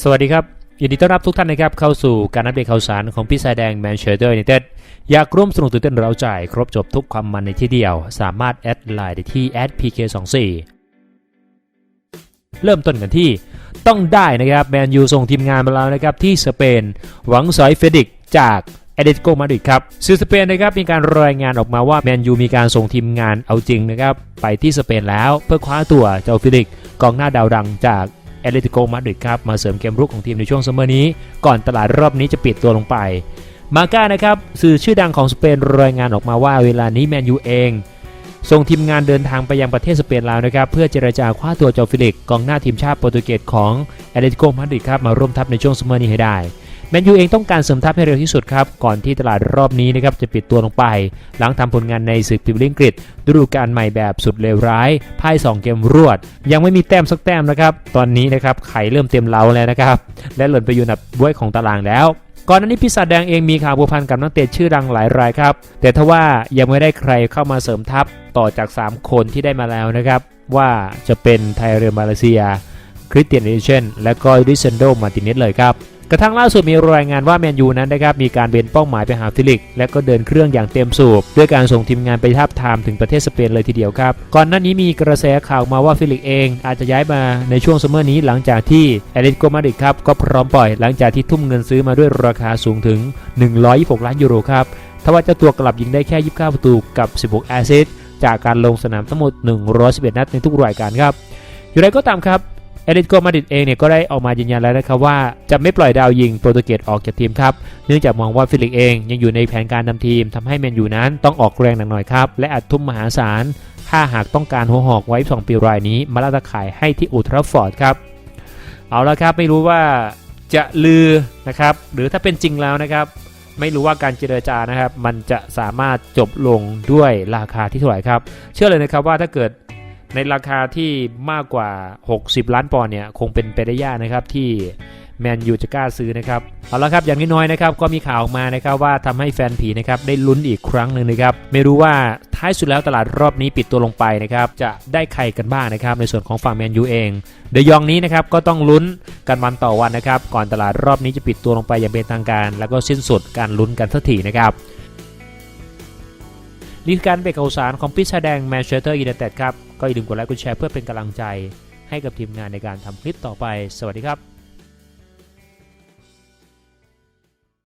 สวัสดีครับ ยินดีต้อนรับทุกท่านนะครับเข้าสู่การอัปเดตข่าวสารของพี่สายแดงแมนเชสเตอร์ยูไนเต็ดอยากร่วมสนุกตื่นเต้นเราใจครบจบทุกความมันในที่เดียว สามารถแอดไลน์ได้ที่ @pk24 เริ่มต้นกันที่ต้องได้นะครับแมนยูส่งทีมงานมาแล้วนะครับที่สเปน หวังสอยเฟดิกจากเอเดโกมาดริดครับสื่อสเปนนะครับมีการรายงานออกมาว่าแมนยูมีการส่งทีมงานเอาจริงนะครับไปที่สเปนแล้วเพื่อคว้าตัวเจ้าเฟดิกกองหน้าดาวดังจาก เอเดโกมาดริดครับมาเสริมเกมรุกของทีมในช่วงซัมเมอร์นี้ ก่อนตลาดรอบนี้จะปิดตัวลงไป มาก้านะครับสื่อชื่อดังของสเปนรายงานออกมาว่าเวลานี้แมนยูเองส่งทีมงานเดินทางไปยังประเทศสเปนแล้วนะครับ เพื่อเจรจาคว้าตัวจอฟิลิกกองหน้าทีมชาติโปรตุเกสของแอตเลติโกมาดริดครับมาร่วมทัพในช่วงซัมเมอร์นี้ให้ได้ แมนยูเองต้องการเสริมทัพให้เร็วที่สุดครับ ก่อนที่ตลาดรอบนี้นะครับจะปิดตัวลงไป หลังทำผลงานในศึกพรีเมียร์ลีกอังกฤษฤดูกาลใหม่แบบสุดเลวร้ายพ่าย2เกมรวด ยังไม่มีแต้มสักแต้มนะครับ ตอนนี้นะครับไข่เริ่มเต็มเล้าแล้วนะครับ และหล่นไปอยู่อันดับบ้วยของตารางแล้วก่อนหน้านี้ปีศาจแดงเองมีข่าวพัวพันกับนักเตะชื่อดังหลายรายครับ แต่ทว่ายังไม่ได้ใครเข้ามาเสริมทัพต่อจาก 3 คนที่ได้มาแล้วนะครับ ว่าจะเป็นไทเรอมาเลเซีย คริสเตียนเอเชนและก็ดิเซนโดมาติเนสเลยครับ กระทั่งล่าสุดมีรายงานว่าแมนยูนั้นนะครับมีการเบนเป้าหมายไปหาฟิลิก และก็เดินเครื่องอย่างเต็มสูบ ด้วยการส่งทีมงานไปทับทามถึงประเทศสเปนเลยทีเดียวครับ ก่อนหน้านี้มีกระแสข่าวมาว่าฟิลิกเอง อาจจะย้ายมาในช่วงซัมเมอร์นี้หลังจากที่แอตเลติโกมาดริดครับก็พร้อมปล่อยหลังจากที่ทุ่มเงินซื้อมาด้วยราคาสูงถึง 126 ล้านยูโรครับทว่าเจ้าตัวกลับยิงได้แค่ 29 ประตูกับ 16 แอสซิสต์จากการลงสนามทั้งหมด 111 นัดในทุกรายการครับ อยู่ไรก็ตามครับ เอเดนโกมาดริดเองเนี่ยก็ได้ออกมายืนยันแล้วนะครับว่าจะไม่ปล่อยดาวยิงโปรตุเกสออกจากทีมครับ เนื่องจากมองว่าฟิลิกเองยังอยู่ในแผนการนำทีมทำให้แมนยูนั้นต้องออกแรงหนักหน่อยครับ และอัดทุ่มมหาศาล ถ้าหากต้องการหัวหอกไว้ 2 ปีรายนี้ มาลาตะขายให้ที่อุลตราฟอร์ดครับ เอาละครับไม่รู้ว่าจะลือนะครับหรือถ้าเป็นจริงแล้วนะครับ ไม่รู้ว่าการเจรจานะครับ มันจะสามารถจบลงด้วยราคาที่เท่าไหร่ครับ เชื่อเลยนะครับว่าถ้าเกิด ในราคาที่มากกว่า 60 ล้านปอนด์เนี่ยคงเป็นไปได้ยากนะครับที่แมนยูจะกล้าซื้อนะครับเอาละครับอย่างน้อยๆนะครับก็มีข่าวออกมานะครับว่าทำให้แฟนผีนะครับได้ลุ้นอีกครั้งหนึ่งนะครับไม่รู้ว่าท้ายสุดแล้วตลาดรอบนี้ปิดตัวลงไปนะครับจะได้ใครกันบ้างนะครับในส่วนของฝั่งแมนยูเองเดยองนี้นะครับก็ต้องลุ้นกันวันต่อวันนะครับก่อนตลาดรอบนี้จะปิดตัวลงไปอย่างเป็นทางการ แล้วก็สิ้นสุดการลุ้นกันสักทีนะครับนี่คือการเบรกข่าวสารของพิชาแดงแมนเชสเตอร์ยูไนเต็ดครับ ก็อย่าลืมกดไลค์กดแชร์เพื่อเป็นกำลังใจให้กับทีมงานในการทำคลิปต่อไป สวัสดีครับ